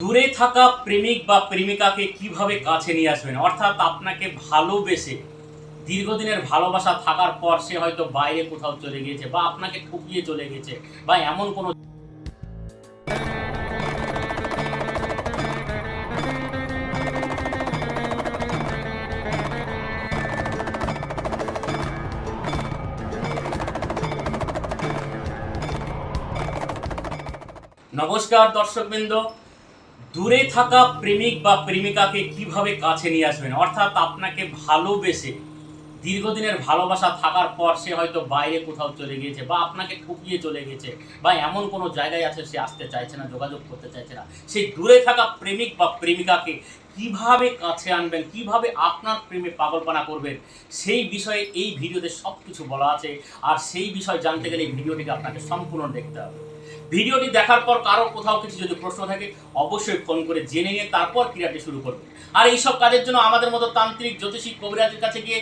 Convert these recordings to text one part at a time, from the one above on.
দূরে থাকা প্রেমিক বা প্রেমিকাকে কীভাবে কাছে নিয়ে আসবেন? অর্থাৎ আপনাকে ভালোবেসে দীর্ঘদিনের ভালোবাসা থাকার পর সে হয়তো বাইরে কোথাও চলে গিয়েছে বা আপনাকে ঠকিয়ে চলে গেছে বা এমন কোনো নমস্কার দর্শকবৃন্দ। দূরে থাকা প্রেমিক বা প্রেমিকাকে কীভাবে কাছে নিয়ে আসবেন? অর্থাৎ আপনাকে ভালোবেসে দীর্ঘদিনের ভালোবাসা থাকার পর সে হয়তো বাইরে কোথাও চলে গিয়েছে বা আপনাকে ঠুকিয়ে চলে গেছে বা এমন কোনো জায়গায় আছে সে আসতে চাইছে না, যোগাযোগ করতে চাইছে না। সেই দূরে থাকা প্রেমিক বা প্রেমিকাকে কীভাবে কাছে আনবেন? কীভাবে আপনার প্রেমে পাগলপানা করবেন? সেই বিষয়ে এই ভিডিওতে সব কিছু বলা আছে। আর সেই বিষয় জানতে গেলে এই ভিডিওটিকে আপনাকে সম্পূর্ণ দেখতে হবে। ভিডিওটি দেখার পর কারও কোথাও কিছু যদি প্রশ্ন থাকে, অবশ্যই ফোন করে জেনে নিয়ে তারপর ক্রিয়াটি শুরু করবে। আর এইসব কাজের জন্য আমাদের মতো তান্ত্রিক, জ্যোতিষী, কবিরাজের কাছে গিয়ে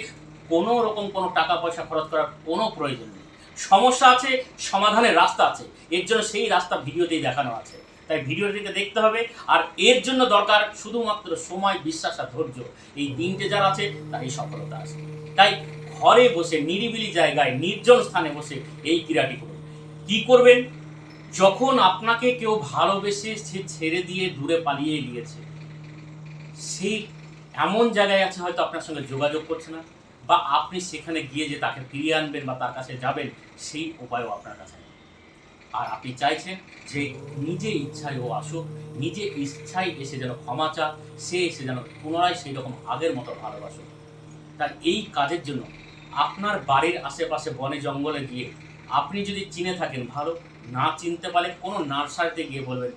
কোনো রকম কোনো টাকা পয়সা খরচ করার কোনো প্রয়োজন নেই। সমস্যা আছে, সমাধানের রাস্তা আছে, এর জন্য সেই রাস্তা ভিডিওতেই দেখানো আছে। তাই ভিডিওটিকে দেখতে হবে, আর এর জন্য দরকার শুধুমাত্র সময়, বিশ্বাস আর ধৈর্য। এই তিনটে যার আছে, তারই সফলতা আছে। তাই ঘরে বসে, নিরিবিলি জায়গায়, নির্জন স্থানে বসে এই ক্রীড়াটি করুন। কি করবেন? যখন আপনাকে কেউ ভালোবেসে সে ছেড়ে দিয়ে দূরে পালিয়ে গিয়েছে সেই এমন জায়গায় আছে হয়তো আপনার সঙ্গে যোগাযোগ করছে না, বা আপনি সেখানে গিয়ে যে তাকে ফিরিয়ে আনবেন বা তার কাছে যাবেন, সেই উপায়ও আপনার কাছে আর আপনি চাইছেন যে নিজে ইচ্ছায় ও আসুক, নিজে ইচ্ছায় এসে যেন ক্ষমা চা সে এসে যেন পুনরায় সেই রকম আগের মতো ভালোবাসুক। তাই এই কাজের জন্য আপনার বাড়ির আশেপাশে বনে জঙ্গলে গিয়ে আপনি যদি চিনে থাকেন ভালো, না চিনতে পারলে কোনো নার্সারিতে গিয়ে বলবেন,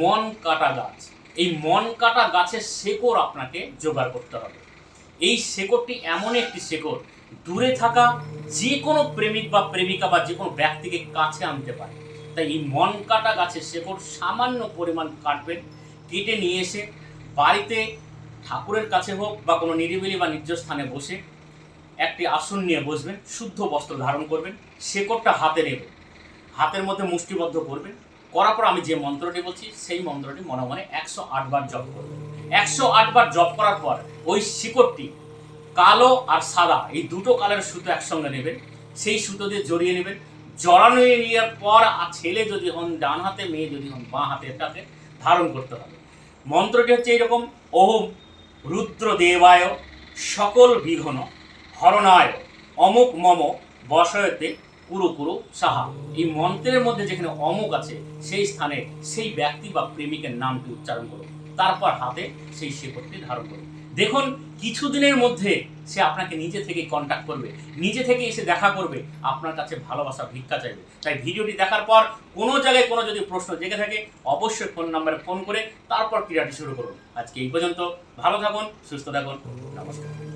মন কাটা গাছ। এই মন কাটা গাছের শেকড় আপনাকে জোগাড় করতে হবে। এই শেকড়টি এমন একটি শেকড়, দূরে থাকা যে কোনো প্রেমিক বা প্রেমিকা বা যে কোনো ব্যক্তিকে কাছে আনতে পারে। তাই এই মন কাটা গাছের শেকড় সামান্য পরিমাণ কাটবেন, কেটে নিয়ে এসে বাড়িতে ঠাকুরের কাছে হোক বা কোনো নিরিবিলি বা নির্জন স্থানে বসে একটি আসন নিয়ে বসবেন, শুদ্ধ বস্ত্র ধারণ করবেন, শেকড়টা হাতে নেবেন হাতের মধ্যে মুষ্টিবদ্ধ করবেন। করার পর আমি যে মন্ত্রটি বলছি, সেই মন্ত্রটি মনে মনে একশো আটবার জপ করবেন একশো আটবার জপ করার পর ওই শিকড়টি কালো আর সাদা, এই দুটো কালারের সুতো একসঙ্গে নেবেন। সেই সুতো দিয়ে জড়িয়ে নেবেন। জড়ানো নেওয়ার পর আর ছেলে যদি হন, ডান হাতে, মেয়ে যদি হন, বাঁ হাতে এটাকে ধারণ করতে হবে। মন্ত্রটি হচ্ছে এইরকম ওম রুদ্র দেবায় সকল বিঘ্ন হরণায় অমুক মম, বসয়তে পুরো পুরো সাহা। এই মন্ত্রের মধ্যে যেখানে অমুক আছে, সেই স্থানে সেই ব্যক্তি বা প্রেমিকের নামটি উচ্চারণ করুন। তারপর হাতে সেই শেকড়টি ধারণ করুন। দেখুন, কিছুদিনের মধ্যে সে আপনাকে নিজে থেকে কন্ট্যাক্ট করবে, নিজে থেকে এসে দেখা করবে, আপনার কাছে ভালোবাসা, ভিক্ষা চাইবে। তাই ভিডিওটি দেখার পর কোনো জায়গায় কোনো যদি প্রশ্ন জেগে থাকে, অবশ্যই ফোন নাম্বারে ফোন করে তারপর ক্রিয়াটি শুরু করুন। আজকে এই পর্যন্ত, ভালো থাকুন, সুস্থ থাকুন, নমস্কার।